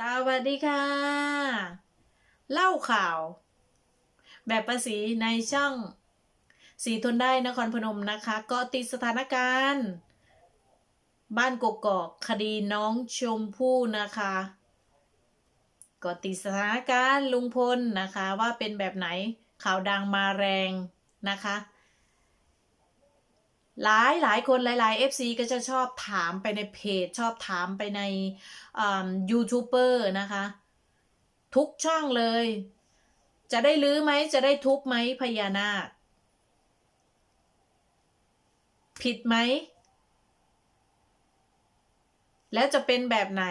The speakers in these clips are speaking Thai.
สวัสดีค่ะ เล่าข่าว แบบภาษีในช่อง สีทนได้นครพนมนะคะก็ติดสถานการณ์ บ้านกกอกคดีน้องชมพู่นะคะก็ติดสถานการณ์ลุงพลนะคะ ว่าเป็นแบบไหนข่าวดังมาแรงนะคะ หลายหลายคนหลาย ๆ FC ก็จะชอบถามไปในเพจ ชอบถามไปในยูทูบเบอร์นะคะ ทุกช่องเลย จะได้ลื้อไหมจะได้ทุบไหมพญานาค ผิดไหม แล้วจะเป็นแบบไหน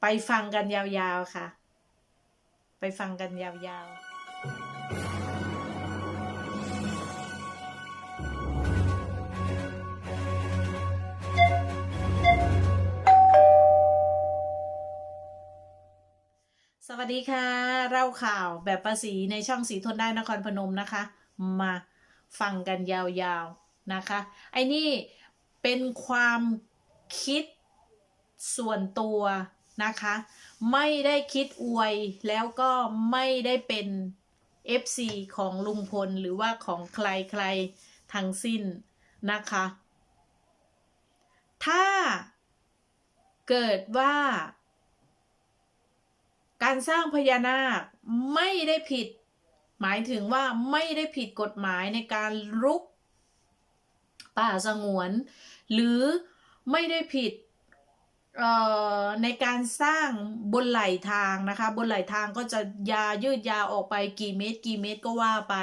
ไปฟังกันยาว ๆ ค่ะ ไปฟังกันยาว ๆ วัสดีค่ะเราข่าวแบบภาษีในช่องสีทนได้นครพนมนะคะ มาฟังกันยาวๆนะคะ ไอ้นี่เป็นความคิดส่วนตัวนะคะ ไม่ได้คิดอวยแล้วก็ไม่ได้เป็น FC ของลุงพลหรือว่าของใครๆทั้งสิ้นนะคะ ถ้าเกิดว่า การสร้างพญานาคไม่ได้ผิด หมายถึงว่าไม่ได้ผิดกฎหมายในการรุก ป่าสงวน หรือไม่ได้ผิดในการสร้างบนไหลทางนะคะ บนไหลทางก็จะยายืดยาวออกไปกี่เมตร กี่เมตรก็ว่าไป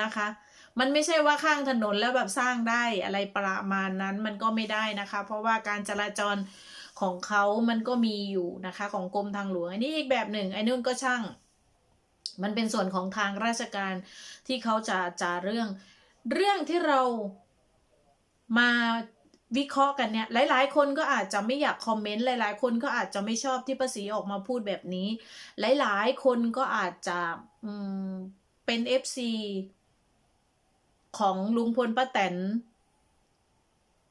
นะคะ มันไม่ใช่ว่าข้างถนนแล้วแบบสร้างได้อะไรประมาณนั้นมันก็ไม่ได้นะคะ เพราะว่าการจราจร ของเขามันก็มีอยู่นะคะของกรมทางหลวงอันนี้อีกแบบหนึ่งไอ้นู่นก็ช่าง มันเป็นส่วนของทางราชการที่เขาจะจาเรื่อง เรื่องที่เรามาวิเคราะห์กันเนี่ยหลาย ๆ คนก็อาจจะไม่อยากคอมเมนต์หลาย ๆ คนก็อาจจะไม่ชอบที่ภาษีออกมาพูดแบบนี้ หลาย ๆ คนก็อาจจะเป็น FC ของลุงพลป้าแตน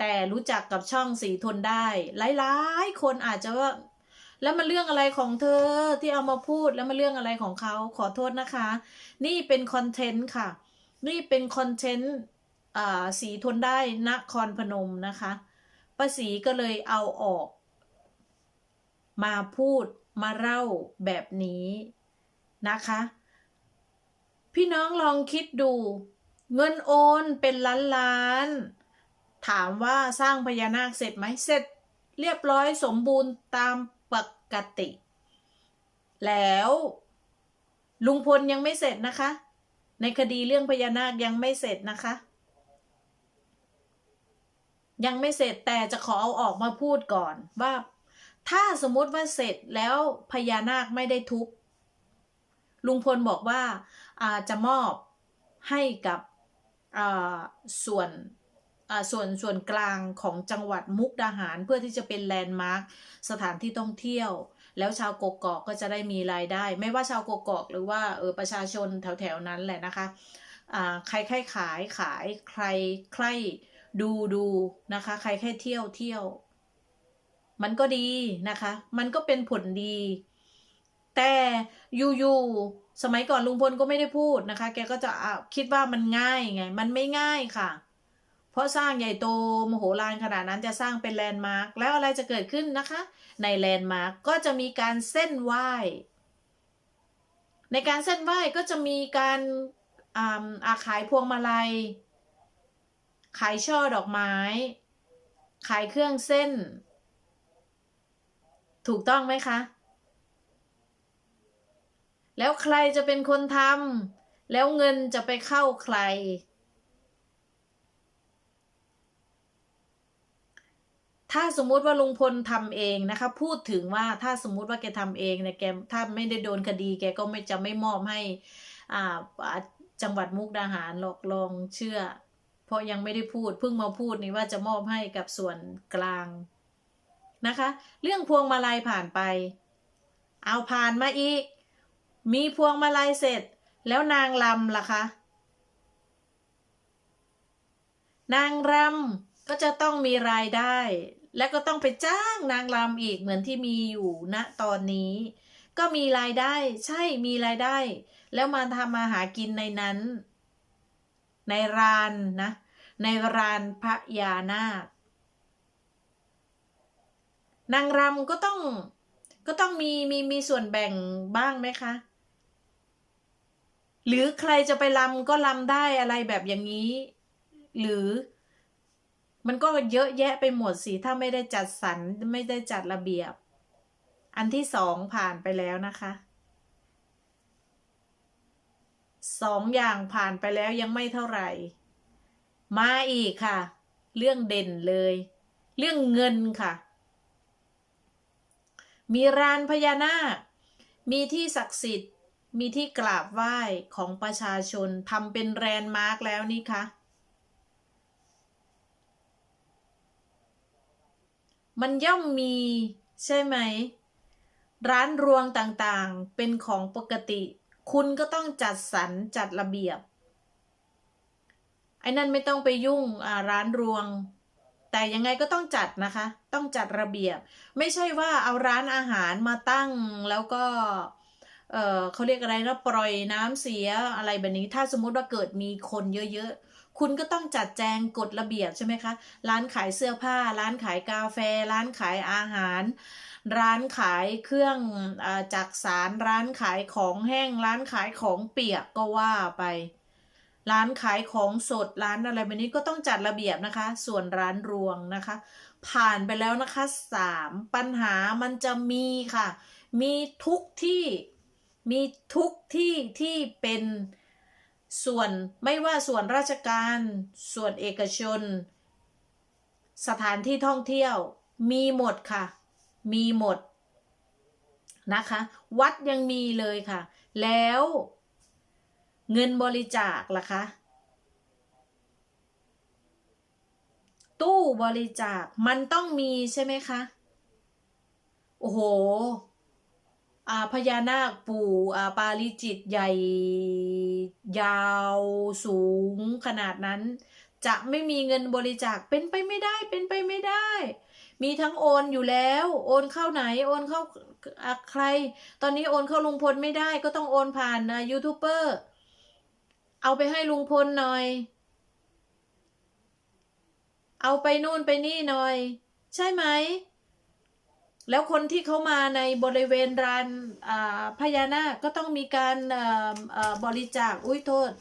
แต่รู้จักกับช่องสีทนได้ หลายๆ คนอาจจะว่า แล้วมันเรื่องอะไรของเธอที่เอามาพูดแล้วมันเรื่องอะไรของเขาขอโทษนะคะ นี่เป็นคอนเทนต์ค่ะ นี่เป็นคอนเทนต์สีทนได้นครพนมนะคะป้าสีก็เลยเอาออก มาพูดมาเล่าแบบนี้นะคะ พี่น้องลองคิดดู เงินโอนเป็นล้านล้าน ถามว่าสร้างพญานาคเสร็จไหมเสร็จเรียบร้อยสมบูรณ์ตามปกติ แล้วลุงพลยังไม่เสร็จนะคะ ในคดีเรื่องพญานาคยังไม่เสร็จนะคะ ยังไม่เสร็จแต่จะขอเอาออกมาพูดก่อนว่า ถ้าสมมติว่าเสร็จแล้วพญานาคไม่ได้ทุบลุงพลบอกว่าอาจะมอบให้กับส่วน ส่วนส่วนกลางของจังหวัดมุกดาหารเพื่อที่จะเป็นแลนด์มาร์คสถานที่ท่องเที่ยว แล้วชาวกกอกก็จะได้มีรายได้ ไม่ว่าชาวกกอกหรือว่าเออประชาชนแถวๆนั้นแหละนะคะใครใครขายขายใครใครดูดูนะคะ ใครแค่เที่ยวเที่ยว มันก็ดีนะคะ มันก็เป็นผลดี แต่อยู่ๆสมัยก่อนลุงพลก็ไม่ได้พูดนะคะ แกก็จะคิดว่ามันง่ายไง มันไม่ง่ายค่ะ เพราะสร้างใหญ่โตมโหฬารขนาดนั้นจะสร้างเป็นแลนด์มาร์คแล้วอะไรจะเกิดขึ้นนะคะ ในแลนด์มาร์คก็จะมีการเส้นไหว้ในการเส้นไหว้ก็จะมีการอาขายพวงมาลัย ขายช่อดอกไม้ ขายเครื่องเส้น ถูกต้องไหมคะ แล้วใครจะเป็นคนทำแล้วเงินจะไปเข้าใคร ถ้าสมมุติว่าลุงพลทำเองนะคะ พูดถึงว่าถ้าสมมุติว่าแกทำเองเนี่ยแกถ้าไม่ได้โดนคดี แกก็ไม่จะไม่มอบให้อ่าจังหวัดมุกดาหารหลอกลองเชื่อ เพราะยังไม่ได้พูดเพิ่งมาพูดนี่ว่าจะมอบให้กับส่วนกลางนะคะ เรื่องพวงมาลัยผ่านไป เอาผ่านมาอีก มีพวงมาลัยเสร็จ แล้วนางรำล่ะคะนางรำก็จะต้องมีรายได้ และก็ต้องไปจ้างนางรำอีกเหมือนที่มีอยู่ณตอนนี้ ก็มีรายได้ใช่มีรายได้ แล้วมาทำมาหากินในนั้น ในรานนะ ในรานพระยานาคนางรำก็ต้องก็ต้องมีมีมีส่วนแบ่งบ้างไหมคะ หรือใครจะไปรำก็รำได้อะไรแบบอย่างนี้ หรือ มันก็เยอะแยะไปหมดสิถ้าไม่ได้จัดสรรไม่ได้จัดระเบียบ อันที่สองผ่านไปแล้วนะคะสองอย่างผ่านไปแล้วยังไม่เท่าไหร่ มาอีกค่ะ เรื่องเด่นเลย เรื่องเงินค่ะ มีรานพญานาค มีที่ศักดิ์สิทธิ์ มีที่กราบไหว้ของประชาชนทำเป็นแรนด์มาร์กแล้วนี่คะ มันย่อมมีใช่ไหม ร้านรวงต่างๆเป็นของปกติ คุณก็ต้องจัดสรรจัดระเบียบ ไอ้นั่นไม่ต้องไปยุ่งร้านรวง แต่ยังไงก็ต้องจัดนะคะ ต้องจัดระเบียบ ไม่ใช่ว่าเอาร้านอาหารมาตั้งแล้วก็ เออเขาเรียกอะไรนะปล่อยน้ำเสียอะไรแบบนี้ ถ้าสมมุติว่าเกิดมีคนเยอะๆ คุณก็ต้องจัดแจงกฎระเบียบใช่ไหมคะ ร้านขายเสื้อผ้า ร้านขายกาแฟ ร้านขายอาหาร ร้านขายเครื่องอจักสาร ร้านขายของแห้ง ร้านขายของเปียกก็ว่าไป ร้านขายของสด ร้านอะไรแบบนี้ก็ต้องจัดระเบียบนะคะ ส่วนร้านรวงนะคะ ผ่านไปแล้วนะคะสามปัญหามันจะมีค่ะ มีทุกที่ มีทุกที่ที่เป็นส่วนไม่ว่าส่วนราชการ ส่วนเอกชน สถานที่ท่องเที่ยว มีหมดค่ะ มีหมดนะคะ วัดยังมีเลยค่ะ แล้วเงินบริจาคล่ะคะตู้บริจาคมันต้องมีใช่ไหมคะ โอ้โห พญานาคปู่อ่าปาริจิตใหญ่ ยาวสูงขนาดนั้น จะไม่มีเงินบริจาคเป็นไปไม่ได้เป็นไปไม่ได้ มีทั้งโอนอยู่แล้ว โอนเข้าไหนโอนเข้าใคร ตอนนี้โอนเข้าลุงพลไม่ได้ก็ต้องโอนผ่านยูทูบเบอร์เอาไปให้ลุงพลหน่อย เอาไปนู่นไปนี่หน่อย ใช่ไหม แล้วคนที่เขามาในบริเวณรานพญานาคก็ต้องมีการบริจาคอุ้ยโทษ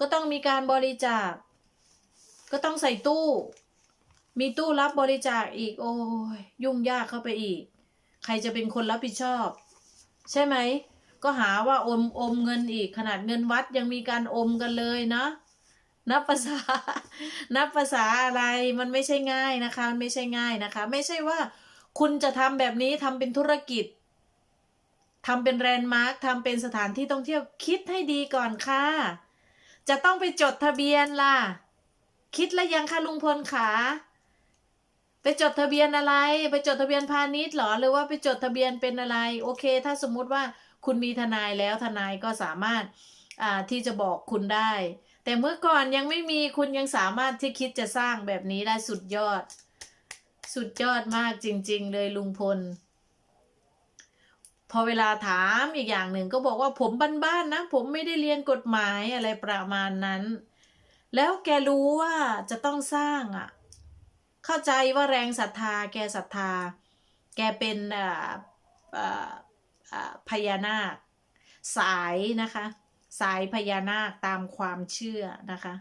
ก็ต้องมีการบริจาค ก็ต้องใส่ตู้ มีตู้รับบริจาคอีก โอ้ยยุ่งยากเข้าไปอีก ใครจะเป็นคนรับผิดชอบ ใช่ไหม ก็หาว่าอมอมเงินอีกขนาดเงินวัดยังมีการอมกันเลยนะนับภาษา นับภาษาอะไรมันไม่ใช่ง่ายนะคะ มันไม่ใช่ง่ายนะคะ ไม่ใช่ว่า คุณจะทำแบบนี้ทำเป็นธุรกิจทำเป็นแรนด์มาร์คทำเป็นสถานที่ท่องเที่ยวคิดให้ดีก่อนค่ะ จะต้องไปจดทะเบียนล่ะ คิดแล้วยังคะลุงพลขาไปจดทะเบียนอะไร ไปจดทะเบียนพาณิชย์หรอหรือว่าไปจดทะเบียนเป็นอะไร โอเค ถ้าสมมุติว่าคุณมีทนายแล้วทนายก็สามารถที่จะบอกคุณได้ แต่เมื่อก่อนยังไม่มีคุณยังสามารถที่คิดจะสร้างแบบนี้ได้สุดยอด สุดยอดมากจริง ๆ เลยลุงพล พอเวลาถามอีกอย่างหนึ่งก็บอกว่าผมบ้านๆนะ ผมไม่ได้เรียนกฎหมายอะไรประมาณนั้น แล้วแกรู้ว่าจะต้องสร้างอะ เข้าใจว่าแรงศรัทธา แกศรัทธา แกเป็นอ่าอ่าพญานาค สายนะคะ สายพญานาคตามความเชื่อนะคะ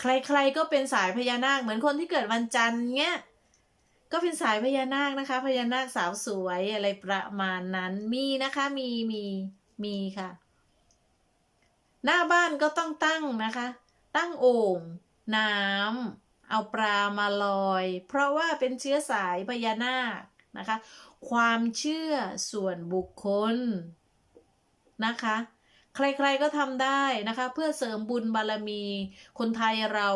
ใครๆก็เป็นสายพญานาคเหมือนคนที่เกิดวันจันทร์เงี้ย ก็เป็นสายพญานาคนะคะ พญานาคสาวสวยอะไรประมาณนั้นมีนะคะมีมีมีค่ะ หน้าบ้านก็ต้องตั้งนะคะ ตั้งโอ่งน้ำเอาปลามาลอย เพราะว่าเป็นเชื้อสายพญานาคนะคะ ความเชื่อส่วนบุคคลนะคะ ใครๆก็ทำได้นะคะ เพื่อเสริมบุญบารมีคนไทยเรา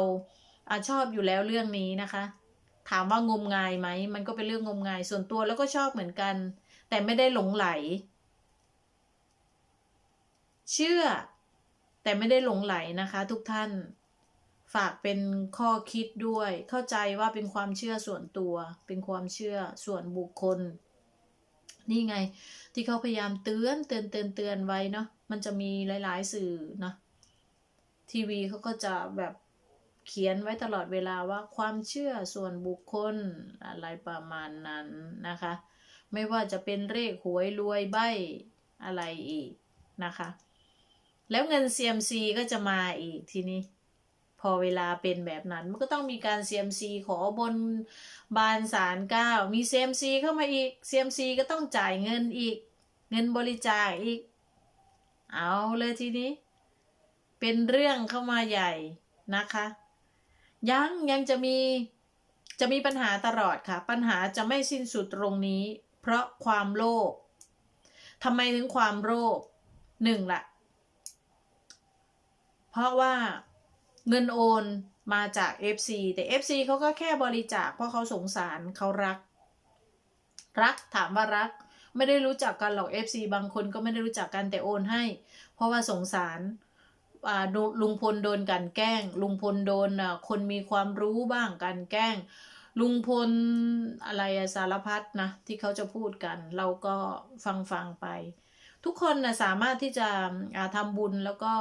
อาชอบอยู่แล้วเรื่องนี้นะคะ ถามว่างมงายไหม มันก็เป็นเรื่องงมงายส่วนตัวแล้วก็ชอบเหมือนกัน แต่ไม่ได้หลงไหล เชื่อ แต่ไม่ได้หลงไหลนะคะ ทุกท่าน ฝากเป็นข้อคิดด้วย เข้าใจว่าเป็นความเชื่อส่วนตัว เป็นความเชื่อส่วนบุคคล นี่ไง ที่เขาพยายามเตือนเตือนเตือนเตือนไว้เนาะมันจะมีหลาย ๆ สื่อนะทีวีเขาก็จะแบบ เขียนไว้ตลอดเวลาว่าความเชื่อส่วนบุคคลอะไรประมาณนั้นนะคะ ไม่ว่าจะเป็นเลขหวยรวยใบอะไรอีกนะคะ แล้วเงิน CMC ก็จะมาอีกทีนี้ พอเวลาเป็นแบบนั้น มันก็ต้องมีการ CMC ขอบนบานสารเก้ามี CMC เข้ามาอีก CMC ก็ต้องจ่ายเงินอีก เงินบริจาคอีก เอาเลยทีนี้ เป็นเรื่องเข้ามาใหญ่นะคะ ยังยังจะมีจะมีปัญหาตลอดค่ะ ปัญหาจะไม่สิ้นสุดตรงนี้ เพราะความโลภทำไมถึงความโลภหนึ่งละเพราะว่าเงินโอนมาจาก FC แต่ FC เขาก็แค่บริจาคเพราะเขาสงสารเขารัก รักถามว่ารัก ไม่ได้รู้จักกันหรอก FC บางคนก็ไม่ได้รู้จักกันแต่โอนให้ เพราะว่าสงสาร ลุงพลโดนกันแกล้ง ลุงพลโดนคนมีความรู้บ้างกันแกล้ง ลุงพลอะไรสารพัดนะที่เขาจะพูดกัน เราก็ฟังฟังไป ทุกคนนะสามารถที่จะทำบุญแล้วก็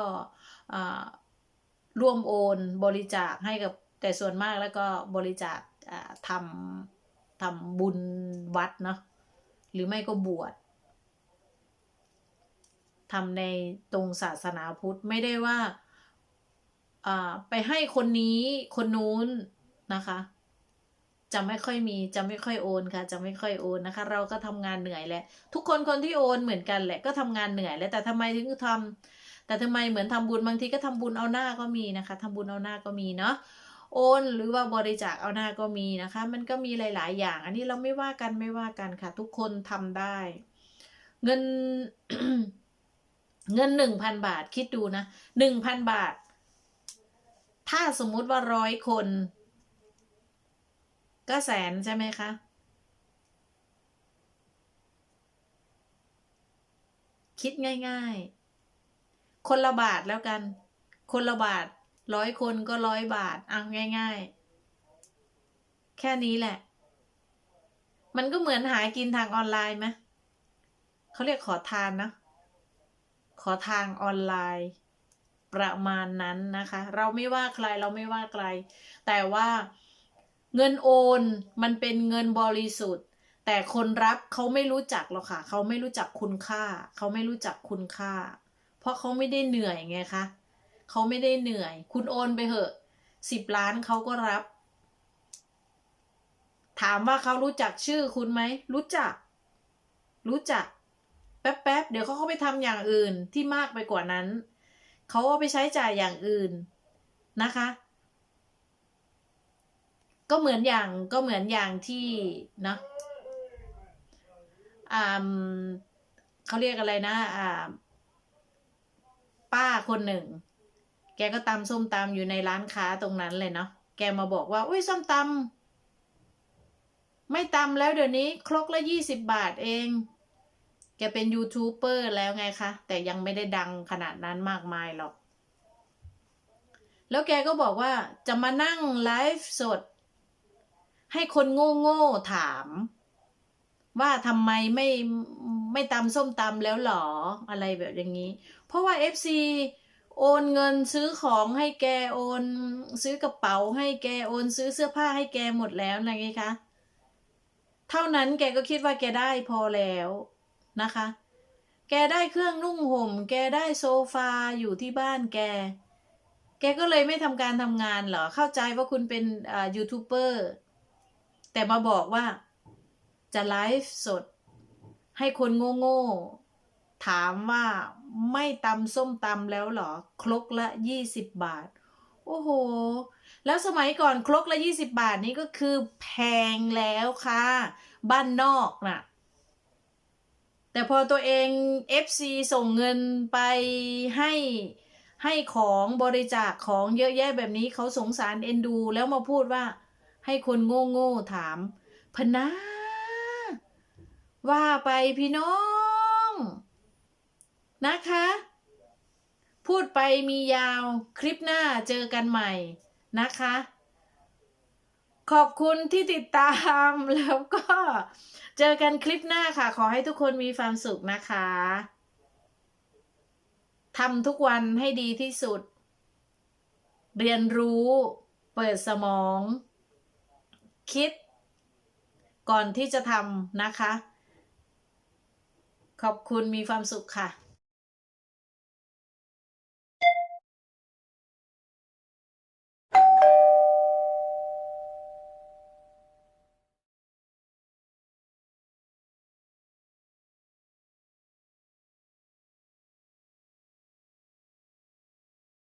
ร่วมโอนบริจาคให้กับแต่ส่วนมากแล้วก็บริจาคทำทำบุญวัดเนาะหรือไม่ก็บวช ทำในตรงศาสนาพุทธไม่ได้ว่าไปให้คนนี้คนนู้นนะคะ จะไม่ค่อยมีจะไม่ค่อยโอนค่ะ จะไม่ค่อยโอนนะคะ เราก็ทำงานเหนื่อยแหละ ทุกคนคนที่โอนเหมือนกันแหละก็ทำงานเหนื่อยแหละแต่ทำไมถึงทำแต่ทำไมเหมือนทำบุญบางทีก็ทำบุญเอาหน้าก็มีนะคะทำบุญเอาหน้าก็มีเนาะโอนหรือว่าบริจาคเอาหน้าก็มีนะคะ มันก็มีหลาย ๆ อย่าง อันนี้เราไม่ว่ากันไม่ว่ากันค่ะ ทุกคนทำได้ เงิน เงินหนึ่งพันบาทคิดดูนะหนึ่งพันบาท ถ้าสมมุติว่าร้อยคน ก็แสนใช่ไหมคะคิดง่าย ๆ คนละบาทแล้วกัน คนละบาทร้อยคนก็ร้อยบาทเอาง่าย ๆ แค่นี้แหละ มันก็เหมือนหากินทางออนไลน์ไหมเขาเรียกขอทานนะ อทางออนไลน์ ประมาณนั้นนะคะ เราไม่ว่าใครเราไม่ว่าใคร แต่ว่าเงินโอนมันเป็นเงินบริสุทธิ์ แต่คนรับเขาไม่รู้จักหรอกค่ะ เขาไม่รู้จักคุณค่า เขาไม่รู้จักคุณค่า เพราะเขาไม่ได้เหนื่อยไงคะเขาไม่ได้เหนื่อย คุณโอนไปเหอะสิบล้านเขาก็รับ ถามว่าเขารู้จักชื่อคุณไหมรู้จัก รู้จัก แป๊บๆเดี๋ยวเขาเขาไปทำอย่างอื่นที่มากไปกว่านั้นเขาเอาไปใช้จ่ายอย่างอื่นนะคะ ก็เหมือนอย่างก็เหมือนอย่างที่นะอ่าเขาเรียกอะไรนะอ่าป้าคนหนึ่ง แกก็ตำส้มตำอยู่ในร้านค้าตรงนั้นเลยเนาะแกมาบอกว่า อุ้ยส้มตำไม่ตำแล้วเดี๋ยวนี้ ครกละยี่สิบบาทเอง แกเป็นยูทูบเบอร์แล้วไงคะ แต่ยังไม่ได้ดังขนาดนั้นมากมายหรอก แล้วแกก็บอกว่าจะมานั่งไลฟ์สด ให้คนโง่โง่ๆถาม ว่าทำไมไม่ไม่ตำส้มตำแล้วหรอ อะไรแบบอย่างนี้ เพราะว่า FC โอนเงินซื้อของให้แกโอน ซื้อกระเป๋าให้แกโอนซื้อเสื้อผ้าให้แกหมดแล้วนะไงคะ เท่านั้นแกก็คิดว่าแกได้พอแล้ว นะคะ แกได้เครื่องนุ่งห่ม แกได้โซฟาอยู่ที่บ้านแก แกก็เลยไม่ทำการทำงานเหรอ เข้าใจว่าคุณเป็นยูทูบเบอร์ แต่มาบอกว่าจะไลฟ์สด ให้คนโง่ๆ ถามว่าไม่ตำส้มตำแล้วเหรอ ครกละยี่สิบบาท โอ้โห แล้วสมัยก่อนครกละยี่สิบบาทนี้ก็คือแพงแล้วค่ะ บ้านนอกน่ะ แต่พอตัวเอง FC ส่งเงินไปให้ให้ของบริจาคของเยอะแยะแบบนี้เขาสงสารเอ็นดู แล้วมาพูดว่า ให้คนโง่โง่ถามพนาว่าไปพี่น้อง นะคะ พูดไปมียาวคลิปหน้าเจอกันใหม่นะคะ ขอบคุณที่ติดตามแล้วก็ เจอกันคลิปหน้าค่ะ ขอให้ทุกคนมีความสุขนะคะทำทุกวันให้ดีที่สุด เรียนรู้ เปิดสมอง คิด ก่อนที่จะทำนะคะ ขอบคุณมีความสุขค่ะ